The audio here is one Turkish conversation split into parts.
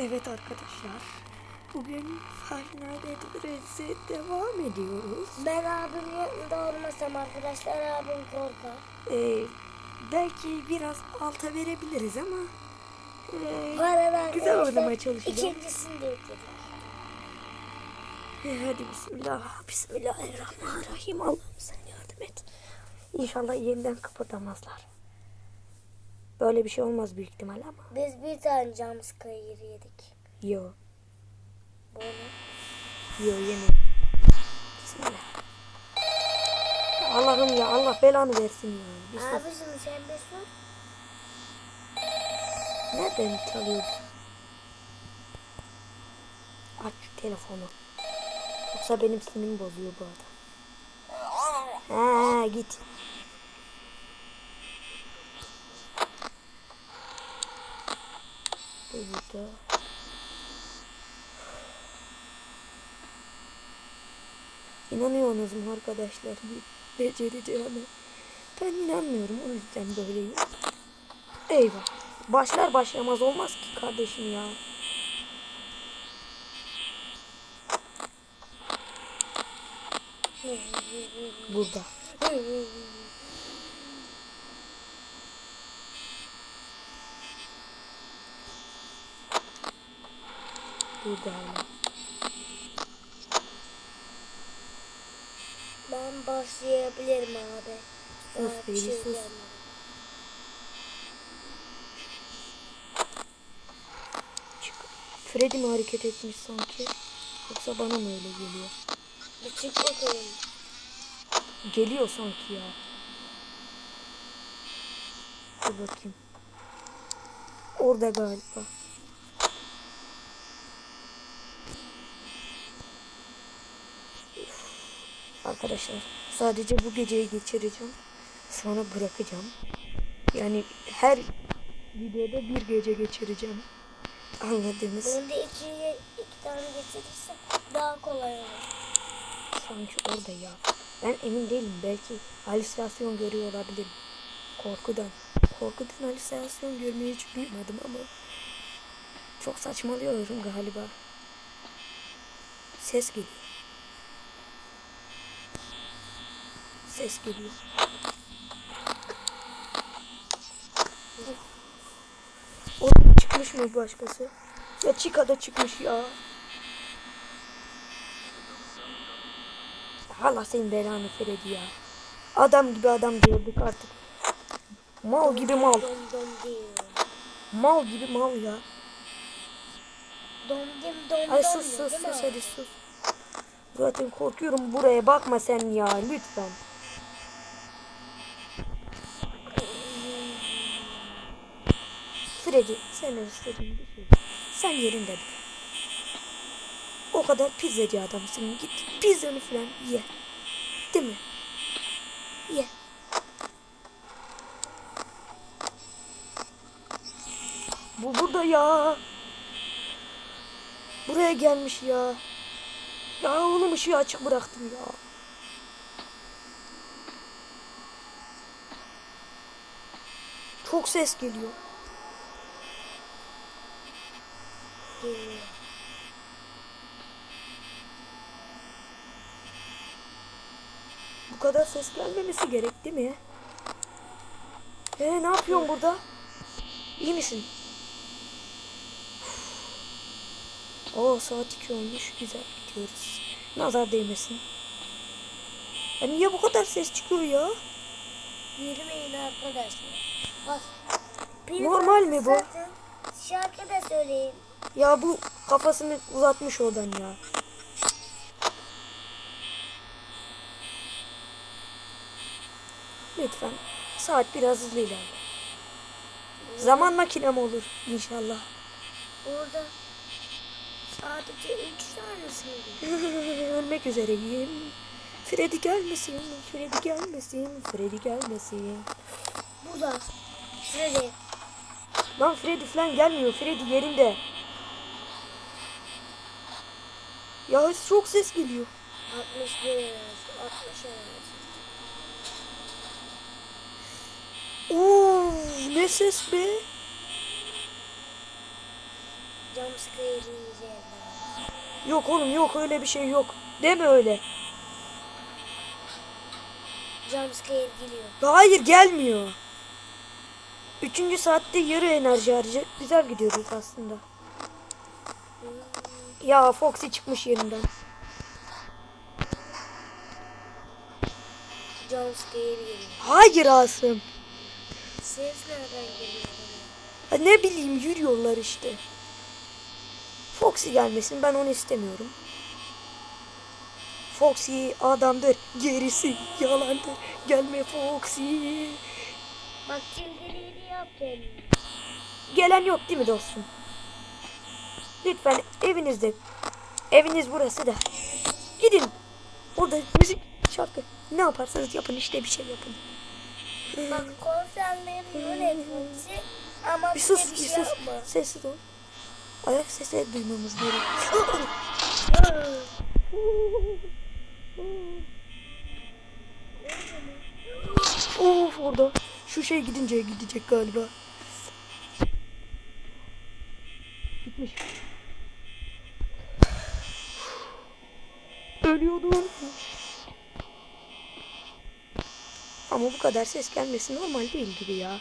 Evet arkadaşlar. Bugün at Freddy's'e devam ediyoruz. Ben abimin yanında olmasam arkadaşlar abim korkar. Ee, belki biraz alta verebiliriz ama ee, Var güzel oynamaya çalışacağım. İkincisini de yükledik. Ee, hadi bismillah. Bismillahirrahmanirrahim. Allah'ım sen yardım et. İnşallah yeniden kıpırdamazlar. Böyle bir şey olmaz büyük ihtimal ama. Biz bir tane jumpscare yedik. Yo. Bu ne? Yo yeme. Bismillah. Allah'ım ya Allah belanı versin ya. Bir sus. Abicim sen bir sus. Nereden çalıyor? Aç şu telefonu. Yoksa benim sinirimi bozuyor bu adam. Ha git. Burada. İnanıyorsunuz mu arkadaşlar? Becereceğime. Ben inanmıyorum o yüzden böyleyim. Eyvah. Başlar başlamaz olmaz ki kardeşim ya. Burada. Burada hala. Ben başlayabilirim abi. Sus Feli, şey sus. gelmedi. Çık. Freddy mi hareket etmiş sanki? Yoksa bana mı öyle geliyor? Bir çık bakalım. Geliyor sanki ya. Dur bakayım. Orada galiba. Arkadaşlar sadece bu geceyi geçireceğim. Sonra bırakacağım. Yani her videoda bir gece geçireceğim. Anladınız? Bunda iki, iki tane getirirse daha kolay olur. Sanki orada ya. Ben emin değilim. Belki halüsinasyon görüyor olabilirim. Korkudan. Korkudan halüsinasyon görmeyi hiç duymadım ama çok saçmalıyorum galiba. Ses geliyor. Ses geliyor. Oğlum çıkmış mı başkası? Ya Chica da çıkmış ya. Allah senin belanı Freddy ya. Adam gibi adam gördük artık. Mal gibi mal. Mal gibi mal ya. Ay sus sus sus hadi sus. Zaten korkuyorum buraya bakma sen ya lütfen. Freddy sen istediğin bir şey. Sen yerinde dur. O kadar pizzacı adamsın. Git pizzanı falan ye. Değil mi? Ye. Bu burada ya. Buraya gelmiş ya. Ya oğlum ışığı açık bıraktım ya. Çok ses geliyor. Geliyor. Bu kadar ses gelmemesi gerek değil mi? Ee, ne yapıyorsun burada? İyi misin? Oo saat 2 olmuş. Güzel gidiyoruz. Nazar değmesin. Ya niye bu kadar ses çıkıyor ya? Yürümeyin arkadaşlar. Bak. Normal mi bu? Şarkı da söyleyin. Ya bu kafasını uzatmış oradan ya. Lütfen saat biraz hızlı ilerle. Zaman makinem olur inşallah. Orada sadece üç tanesi mi? Ölmek üzereyim. Freddy gelmesin, Freddy gelmesin, Freddy gelmesin. Bu da. Şöyle. Lan Freddy falan gelmiyor, Freddy yerinde. Ya çok ses geliyor. 61 enerji. 60 enerji. Oo, ne ses be? Yok oğlum yok öyle bir şey yok. Deme öyle. Jumpscare geliyor. Hayır gelmiyor. Üçüncü saatte yarı enerji harcayacak. Güzel gidiyoruz aslında. Ya Foxy çıkmış yerinden. Jumpscare geliyor. Hayır Asım. Ses nereden geliyor? Ha, ne bileyim yürüyorlar işte. Foxy gelmesin ben onu istemiyorum. Foxy adamdır. Gerisi yalandır. Gelme Foxy. Bak yap kendine. Gelen yok değil mi dostum? Lütfen evinizde. Eviniz burası da. Gidin. Orada müzik, şarkı. Ne yaparsanız yapın işte bir şey yapın. Bak konserlerin yönetmenisi ama Bir sus, bir bir şey sus. yapma. Sessiz ol. Ayak sesi duymamız gerekiyor. of orada. Şu şey gidince gidecek galiba. Gitmiş. Ölüyordum. Ama bu kadar ses gelmesi normal değil gibi ya.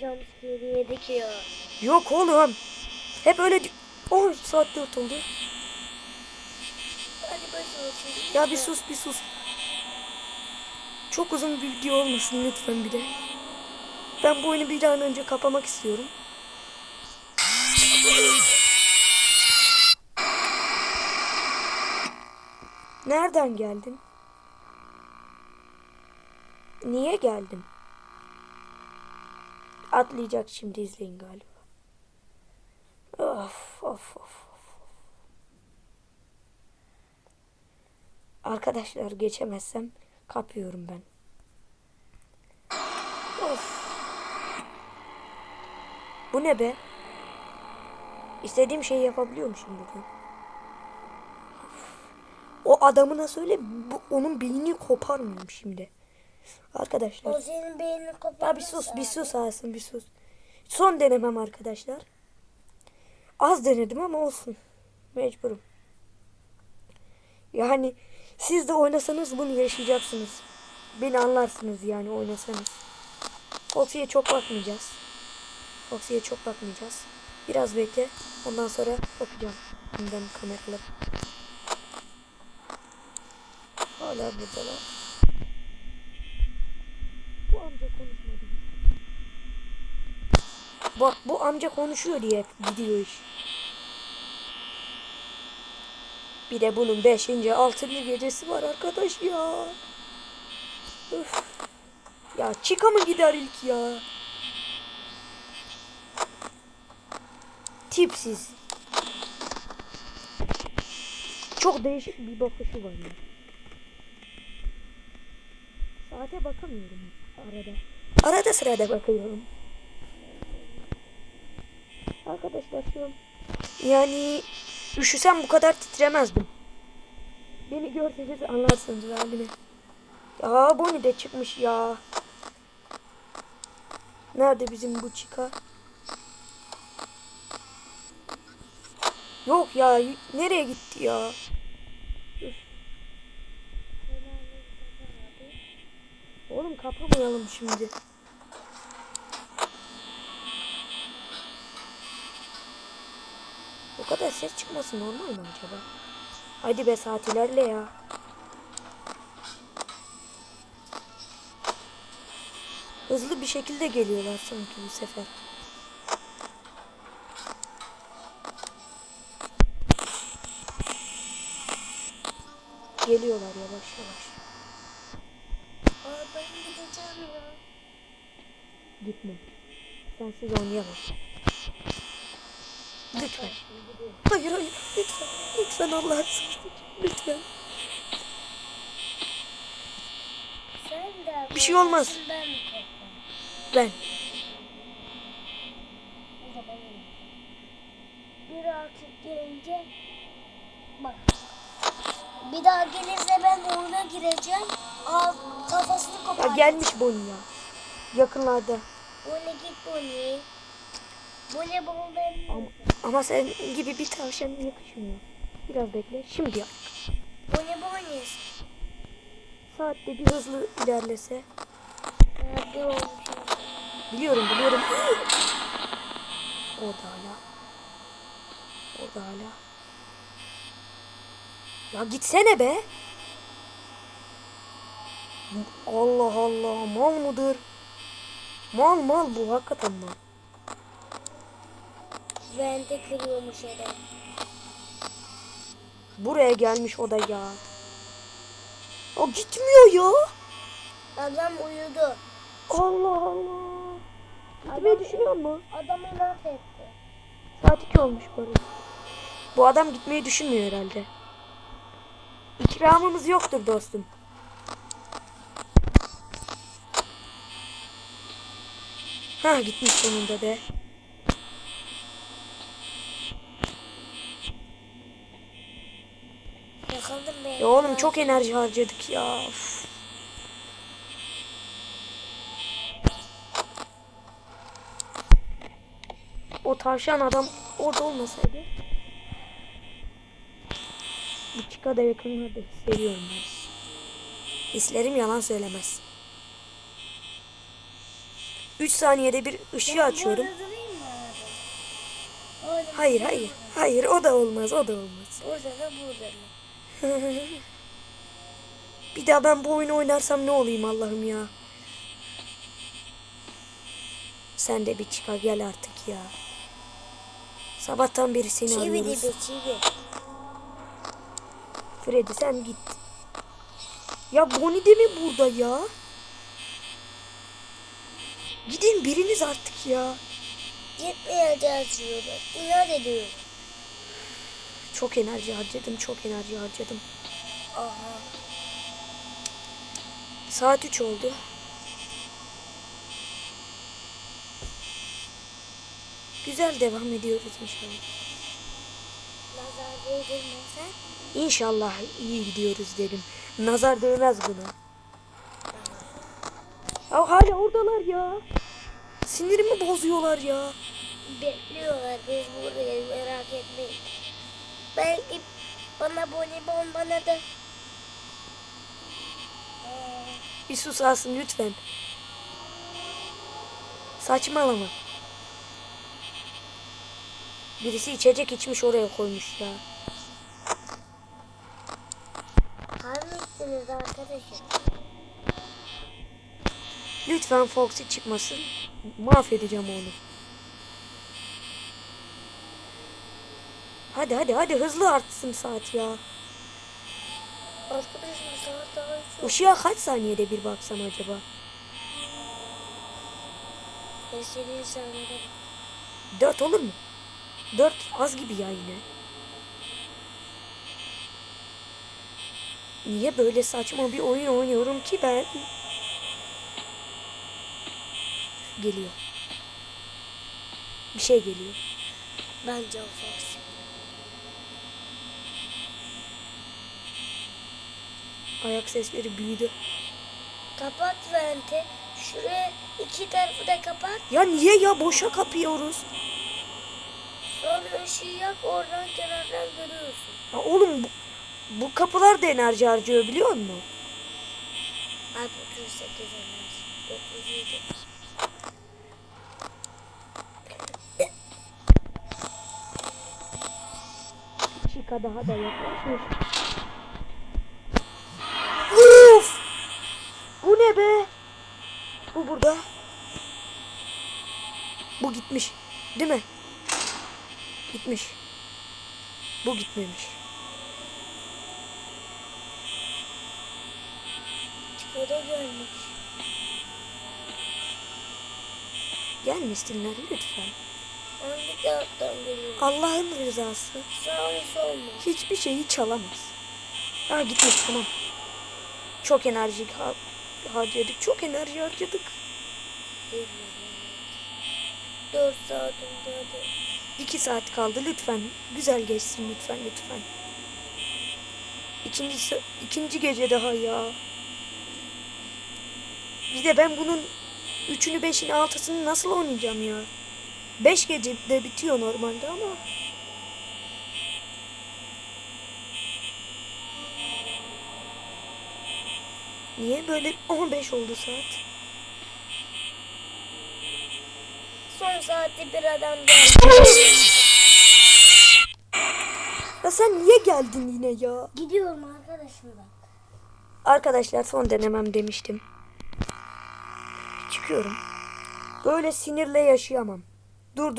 Jumpscare yedik ya. Yok oğlum. Hep öyle... di- Oh saat dört oldu. Hadi başlayalım şimdi. Ya bir sus bir sus. Çok uzun bir video olmasın lütfen bir de. Ben bu oyunu bir an önce kapamak istiyorum. Nereden geldin? Niye geldin? Atlayacak şimdi izleyin galiba. Of of of. Arkadaşlar geçemezsem kapıyorum ben. Of. Bu ne be? İstediğim şeyi yapabiliyormuşum bugün. Of. O adamına söyle bu, onun beynini koparmayayım şimdi. Arkadaşlar. O senin beynini koparmış. Ya bir sus bir sus Asım bir sus. Son denemem arkadaşlar. Az denedim ama olsun. Mecburum. Yani siz de oynasanız bunu yaşayacaksınız. Beni anlarsınız yani oynasanız. Foxy'ye çok bakmayacağız. Foxy'ye çok bakmayacağız. Biraz bekle. Ondan sonra bakacağım. Bundan kameralara. Hala buradalar. Bu amca konuşmadı. Bak bu amca konuşuyor diye gidiyor iş. Bir de bunun 5. 6. gecesi var arkadaş ya. Üf. Ya Chica mı gider ilk ya? Tipsiz. Çok değişik bir bakışı var ya. Saate bakamıyorum arada. Arada sırada bakıyorum. Arkadaşlar şu an yani üşüsem bu kadar titremezdim. Beni görseniz anlarsınız halimi. Ya Bonnie de çıkmış ya. Nerede bizim bu çıka? Yok ya nereye gitti ya? Oğlum kapamayalım şimdi. Bu kadar ses çıkması normal mi acaba? Hadi be saat ilerle ya. Hızlı bir şekilde geliyorlar sanki bu sefer. Geliyorlar yavaş yavaş. Aa ben gideceğim ya. Gitme. Sensiz oynayamam. Lütfen. Hayır hayır lütfen. Lütfen Allah razı olsun. Lütfen. Sen de Bir şey olmaz. Ben. Bir rakip gelince bak. Bir daha gelirse ben oyuna gireceğim. Al kafasını Ya kopar. gelmiş Bonnie ya. Yakınlarda. Bonnie git. Bonnie bunu benim. Ama, Ama sen gibi bir tavşan yakışmıyor. Biraz bekle. Şimdi yap. Bu ne bu ne? Saatte bir hızlı ilerlese. Saat bir olmuş. Biliyorum biliyorum. Orada hala. Orada hala. Ya gitsene be. Allah Allah mal mıdır? Mal mal bu hakikaten mal. Vente kırıyormuş adam. Buraya gelmiş o da ya. O gitmiyor ya. Adam uyudu. Allah Allah. Gitmeyi düşünüyor mu? Adamı inat etti. Saat 2 olmuş arada. Bu adam gitmeyi düşünmüyor herhalde. İkramımız yoktur dostum. Ha gitmiş sonunda be. Yakaladım be. Ya oğlum çok enerji harcadık ya. Uf. O tavşan adam orada olmasaydı. Bu çıka da yakınlarda hissediyorum ben. Hislerim yalan söylemez. 3 saniyede bir ışığı açıyorum. Hayır hayır. Hayır o da olmaz o da olmaz. Burada da burada mı? Bir daha ben bu oyunu oynarsam ne olayım Allah'ım ya. Sen de bir çıka gel artık ya. Sabahtan beri seni Çivi arıyoruz. dibi çivi. Freddy sen git. Ya Bonnie de mi burada ya? Gidin biriniz artık ya. Gitmeyeceğiz diyorlar. İnat ediyor. Çok enerji harcadım, çok enerji harcadım. Aha. Saat 3 oldu. Güzel devam ediyoruz inşallah. Nazar değdirmesen. İnşallah iyi gidiyoruz dedim. Nazar değmez buna. Ya hala oradalar ya. Sinirimi bozuyorlar ya. Bekliyorlar biz buradayız merak etmeyin. Belki bana bonibon bana da Ee, Bir sus Asım lütfen. Saçmalama. Birisi içecek içmiş oraya koymuş ya. Hangisiniz arkadaşım? Lütfen Foxy çıkmasın. Mahvedeceğim onu. Hadi hadi hadi hızlı artsın saat ya. Arkadaşım saat daha çok. Işığa kaç saniyede bir baksam acaba? Eseri sanırım. Dört olur mu? Dört az gibi ya yine. Niye böyle saçma bir oyun oynuyorum ki ben? Geliyor. Bir şey geliyor. Bence o Fox. Ayak sesleri büyüdü. Kapat vente. Şuraya iki tarafı da kapat. Ya niye ya boşa kapıyoruz? Sonra ışığı yak oradan kenardan görüyorsun. Ya oğlum bu, bu kapılar da enerji harcıyor biliyor musun? Abi 38 enerji. 37. Chica daha da yaklaşmış. Uf! Bu ne be? Bu burada. Bu gitmiş. Değil mi? Gitmiş. Bu gitmemiş. Çıkada gelmiş. Gelmesinler lütfen. Allah'ın rızası Sağ mu? hiçbir şeyi çalamaz. Ha gitmiş tamam. Çok enerji har- harcadık. Çok enerji harcadık. Bilmiyorum. 4 saatim daha İki saat kaldı lütfen. Güzel geçsin lütfen lütfen. İkinci, ikinci gece daha ya. Bir de ben bunun üçünü beşini altısını nasıl oynayacağım ya? 5 gecede bitiyor normalde ama Niye böyle 15 oldu saat? Son saatte bir adam geldi. Ya sen niye geldin yine ya? Gidiyorum arkadaşım. Arkadaşlar son denemem demiştim. Çıkıyorum. Böyle sinirle yaşayamam.